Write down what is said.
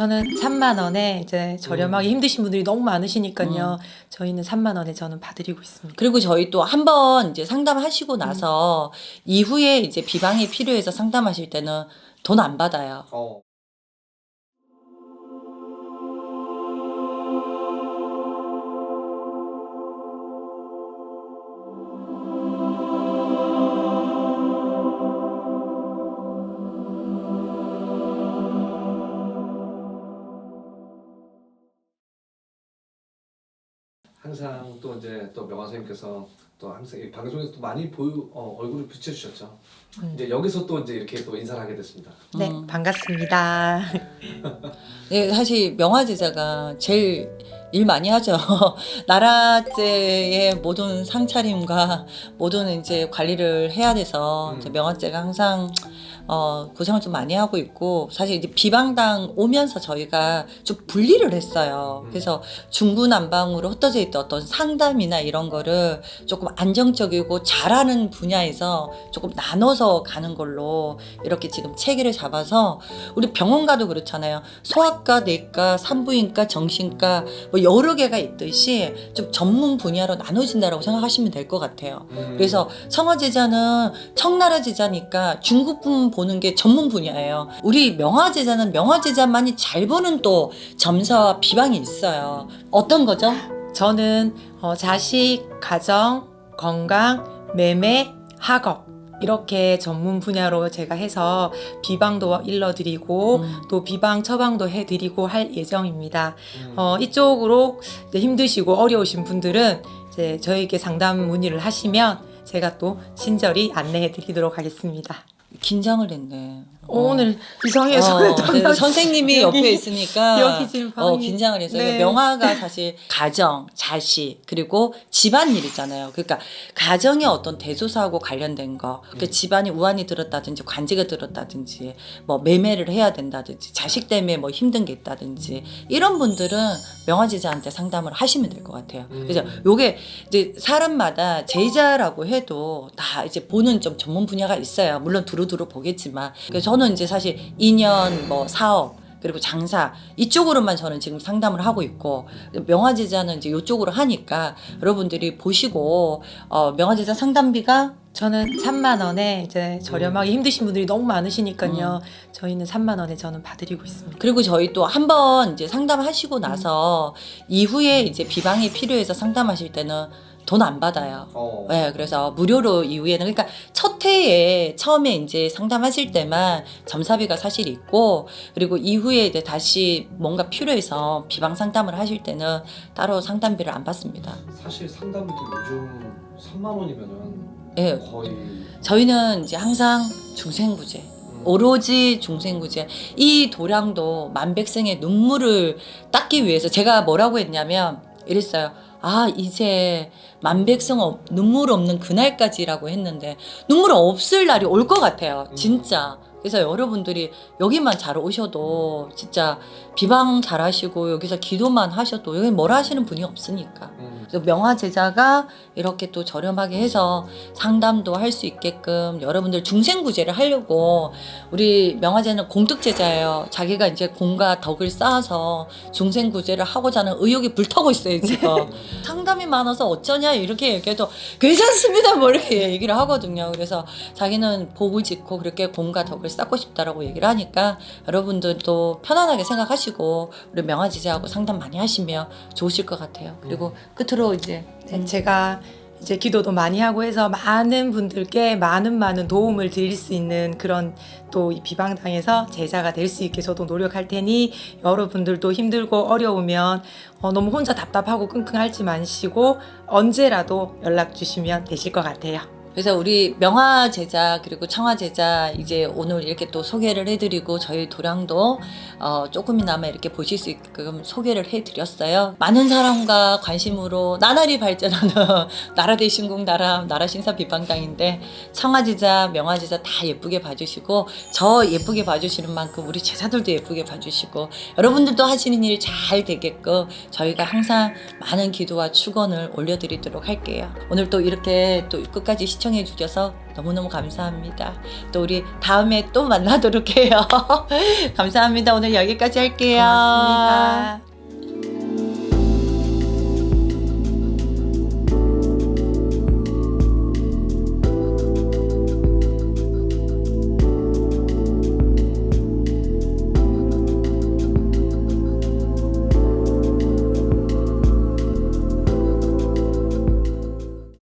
저는 3만 원에 이제 저렴하게 힘드신 분들이 너무 많으시니까요. 저희는 3만 원에 저는 봐드리고 있습니다. 그리고 저희 또 한 번 이제 상담하시고 나서 이후에 이제 비방이 필요해서 상담하실 때는 돈 안 받아요. 어. 항상 또 이제 또 명화 선생님께서 또 항상 이 방송에서 또 많이 보유 어, 얼굴을 비춰주셨죠. 이제 여기서 또 이제 이렇게 또 인사를 하게 됐습니다. 네, 음. 반갑습니다. 네, 사실 명화 제자가 제일 일 많이 하죠. 나라제의 모든 상차림과 모든 이제 관리를 해야 돼서 음. 이제 명화제가 항상 어, 고생을 좀 많이 하고 있고 사실 이제 비방당 오면서 저희가 좀 분리를 했어요. 음. 그래서 중구난방으로 흩어져 있던 어떤 상담이나 이런 거를 조금 안정적이고 잘하는 분야에서 조금 나눠서 가는 걸로 이렇게 지금 체계를 잡아서 우리 병원 가도 그렇잖아요. 소아과, 내과, 산부인과, 정신과 뭐 여러 개가 있듯이 좀 전문 분야로 나눠진다라고 생각하시면 될 것 같아요. 음. 그래서 청어 제자는 청나라 제자니까 중국분 보는 게 전문 분야예요. 우리 명화 제자는 명화 제자만이 잘 보는 또 점사와 비방이 있어요. 어떤 거죠? 저는 어, 자식, 가정, 건강, 매매, 학업 이렇게 전문 분야로 제가 해서 비방도 일러드리고 음. 또 비방 처방도 해드리고 할 예정입니다. 음. 어, 이쪽으로 힘드시고 어려우신 분들은 이제 저에게 상담 문의를 하시면 제가 또 친절히 안내해 드리도록 하겠습니다. 긴장을 했네. 어. 오늘 어, 땀 네, 나지. 선생님이 여기, 옆에 있으니까 여기 지금 어, 긴장을 해서 네. 명화가 사실 가정, 자식 그리고 집안일이잖아요. 그러니까 가정의 어떤 대소사하고 관련된 거, 그 음. 집안이 우환이 들었다든지 관제가 들었다든지 뭐 매매를 해야 된다든지 자식 때문에 뭐 힘든 게 있다든지 이런 분들은 명화제자한테 상담을 하시면 될 것 같아요. 음. 그래서 요게 이제 사람마다 제자라고 해도 다 이제 보는 좀 전문 분야가 있어요. 물론 두루 두루 보겠지만. 그래서 저는 이제 사실 인연, 뭐 사업, 그리고 장사 이쪽으로만 저는 지금 상담을 하고 있고 명화제자는 이제 이쪽으로 하니까 여러분들이 보시고 어, 명화제자 상담비가 저는 3만 원에 이제 저렴하게 힘드신 분들이 너무 많으시니까요. 저희는 3만 원에 저는 봐드리고 있습니다. 그리고 저희 또 한번 이제 상담하시고 나서 이후에 이제 비방이 필요해서 상담하실 때는 돈 안 받아요. 어. 네, 그래서 무료로 이후에는 그러니까 첫 해에 처음에 이제 상담하실 때만 점사비가 사실 있고 그리고 이후에 이제 다시 뭔가 필요해서 비방 상담을 하실 때는 따로 상담비를 안 받습니다. 사실 상담비도 요즘 3만 원이면은 예, 거의 저희는 이제 항상 중생구제. 음. 오로지 중생구제 이 도량도 만백성의 눈물을 닦기 위해서 제가 뭐라고 했냐면 이랬어요. 아 이제 만백성 없, 눈물 없는 그날까지라고 했는데 눈물 없을 날이 올 것 같아요. 진짜. 그래서 여러분들이 여기만 잘 오셔도 진짜 비방 잘 하시고 여기서 기도만 하셔도 여기 뭘 하시는 분이 없으니까. 음. 그래서 명화 제자가 이렇게 또 저렴하게 해서 상담도 할 수 있게끔 여러분들 중생구제를 하려고 우리 명화제는 공덕 제자예요. 자기가 이제 공과 덕을 쌓아서 중생구제를 하고자 하는 의욕이 불타고 있어요 지금. 상담이 많아서 어쩌냐 이렇게 얘기해도 괜찮습니다 뭐 이렇게 얘기를 하거든요. 그래서 자기는 복을 짓고 그렇게 공과 덕을 쌓고 싶다라고 얘기를 하니까 여러분들도 편안하게 생각하시고 우리 명화 제자하고 상담 많이 하시면 좋으실 것 같아요. 그리고 끝으로 이제 네, 제가 이제 기도도 많이 하고 해서 많은 분들께 많은 많은 도움을 드릴 수 있는 그런 또 이 비방당에서 제자가 될 수 있게 저도 노력할 테니 여러분들도 힘들고 어려우면 어, 너무 혼자 답답하고 끙끙 앓지 마시고 언제라도 연락 주시면 되실 것 같아요. 그래서 우리 명화 제자 그리고 청화 제자 이제 오늘 이렇게 또 소개를 해드리고 저희 도량도 어, 조금이나마 이렇게 보실 수 있게끔 소개를 해드렸어요. 많은 사랑과 관심으로 나날이 발전하는 나라 대신국 나라 나라 신사 비방당인데 청화 제자 명화 제자 다 예쁘게 봐주시고 저 예쁘게 봐주시는 만큼 우리 제자들도 예쁘게 봐주시고 여러분들도 하시는 일잘 되게끔 저희가 항상 많은 기도와 축원을 올려드리도록 할게요. 오늘 또 이렇게 또 끝까지 시청해 주셔서 너무너무 감사합니다. 또 우리 다음에 또 만나도록 해요. 감사합니다. 오늘 여기까지 할게요. 고맙습니다.